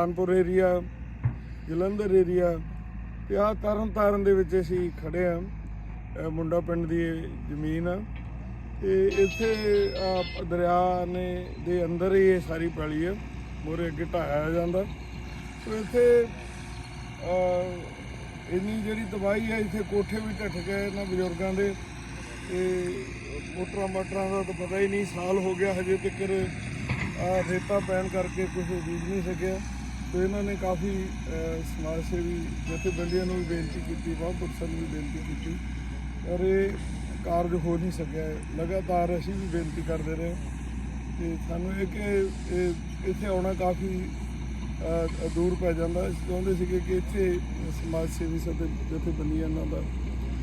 Kanpur area Jalandhar area ਤੇ ਆ ਤਰਨ ਤਾਰਨ ਦੇ ਵਿੱਚ ਅਸੀਂ ਖੜੇ ਆ ਮੁੰਡਾ ਪਿੰਡ ਦੀ ਇਹ ਜ਼ਮੀਨ ਆ। ਤੇ ਇੱਥੇ ਦਰਿਆ ਨੇ ਦੇ ਅੰਦਰ ਹੀ ਇਹ ਸਾਰੀ ਪੈਲੀ ਆ। ਮੋਰੇ ਅੱਗੇ ਢਾਇਆ ਜਾਂਦਾ। ਸੋ ਇੱਥੇ ਅਹ, ਇੰਨੀ ਜਿਹੜੀ ਤਬਾਹੀ ਹੈ ਇੱਥੇ ਕੋਠੇ ਵੀ ਢੱਠ ਗਏ ਇਹਨਾਂ ਬਜ਼ੁਰਗਾਂ ਦੇ। ਤੇ ਮੋਟਰਾਂ ਮਾਟਰਾਂ ਦਾ ਤਾਂ ਪਤਾ ਹੀ ਨਹੀਂ ਸਾਲ ਹੋ ਗਿਆ ਹਜੇ ਤੱਕ ਰੇਤਾ ਪੈਣ ਕਰਕੇ ਕੁਝ ਬੀਜ ਨਹੀਂ ਸਕਿਆ। ਤੇ ਇਹਨਾਂ ਨੇ ਕਾਫੀ ਸਮਾਜ ਸੇਵੀ ਜਥੇਬੰਦੀਆਂ ਨੂੰ ਵੀ ਬੇਨਤੀ ਕੀਤੀ, ਬਹੁਤ ਨੂੰ ਵੀ ਬੇਨਤੀ ਕੀਤੀ। ਪਰ ਇਹ ਕਾਰਜ ਹੋ ਨਹੀਂ ਸਕਿਆ। ਲਗਾਤਾਰ ਅਸੀਂ ਵੀ ਬੇਨਤੀ ਕਰਦੇ ਰਹੇ। ਤੇ ਸਾਨੂੰ ਇਹ ਕਿ ਇਹ ਇੱਥੇ ਆਉਣਾ ਕਾਫੀ ਦੂਰ ਪੈ ਜਾਂਦਾ। ਅਸੀਂ ਚਾਹੁੰਦੇ ਸੀਗੇ ਕਿ ਇੱਥੇ ਸਮਾਜ ਸੇਵੀ ਸਤੇ ਜਥੇਬੰਦੀਆਂ ਨਾਲ ਦਾ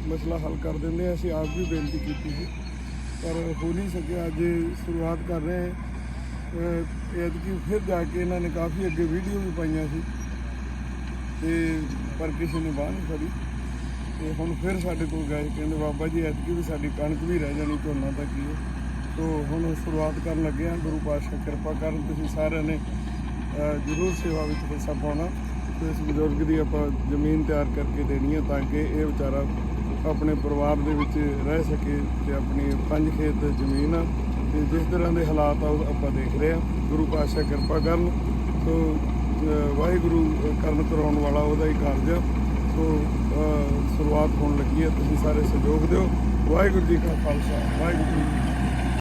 ਮਸਲਾ ਹੱਲ ਕਰ ਦਿੰਦੇ ਆ ਅਸੀਂ ਆਪ ਵੀ ਬੇਨਤੀ ਕੀਤੀ ਸੀ। ਪਰ ਹੋ ਨਹੀਂ ਸਕਿਆ। ਅੱਜ ਸ਼ੁਰੂਆਤ ਕਰ ਰਹੇ ਹਾਂ। ਐਤਕੀ ਫਿਰ ਜਾ ਕੇ ਇਹਨਾਂ ਨੇ ਕਾਫੀ ਅੱਗੇ ਵੀਡੀਓ ਵੀ ਪਾਈਆਂ ਸੀ। ਤੇ ਪਰ ਕਿਸੇ ਨੇ ਬਾਹ ਨਹੀਂ ਫੜੀ। ਤੇ ਹੁਣ ਫਿਰ ਸਾਡੇ ਕੋਲ ਗਏ, ਕਹਿੰਦੇ ਬਾਬਾ ਜੀ, ਐਤਕੀ ਵੀ ਸਾਡੀ ਕਣਕ ਵੀ ਰਹਿ ਜਾਣੀ, ਝੋਨਾ ਤਾਂ ਕੀ ਹੈ। ਸੋ ਹੁਣ ਸ਼ੁਰੂਆਤ ਕਰਨ ਲੱਗੇ ਹਾਂ। ਗੁਰੂ ਪਾਤਸ਼ਾਹ ਕਿਰਪਾ ਕਰਨ ਤੁਸੀਂ ਸਾਰਿਆਂ ਨੇ ਜ਼ਰੂਰ ਸੇਵਾ ਵਿੱਚ ਹਿੱਸਾ ਪਾਉਣਾ। ਤੇ ਇਸ ਬਜ਼ੁਰਗ ਦੀ ਆਪਾਂ ਜ਼ਮੀਨ ਤਿਆਰ ਕਰਕੇ ਦੇਣੀ ਹੈ ਤਾਂ ਕਿ ਇਹ ਵਿਚਾਰਾ ਆਪਣੇ ਪਰਿਵਾਰ ਦੇ ਵਿੱਚ ਰਹਿ ਸਕੇ ਤੇ ਆਪਣੀ ਪੰਜ ਖੇਤ ਜ਼ਮੀਨ ਆ ਤੇ ਜਿਸ ਤਰ੍ਹਾਂ ਦੇ ਹਾਲਾਤ ਆ ਉਹ ਆਪਾਂ ਦੇਖ ਰਹੇ ਆ। ਗੁਰੂ ਪਾਤਸ਼ਾਹ ਕਿਰਪਾ ਕਰਨ ਸੋ ਵਾਹਿਗੁਰੂ ਕਰਨ ਕਰਾਉਣ ਵਾਲਾ ਉਹਦਾ ਹੀ ਕਾਰਜ ਆ। ਸੋ ਸ਼ੁਰੂਆਤ ਹੋਣ ਲੱਗੀ ਹੈ ਤੁਸੀਂ ਸਾਰੇ ਸਹਿਯੋਗ ਦਿਓ। ਵਾਹਿਗੁਰੂ ਜੀ ਕਾ ਖਾਲਸਾ, ਵਾਹਿਗੁਰੂ ਜੀ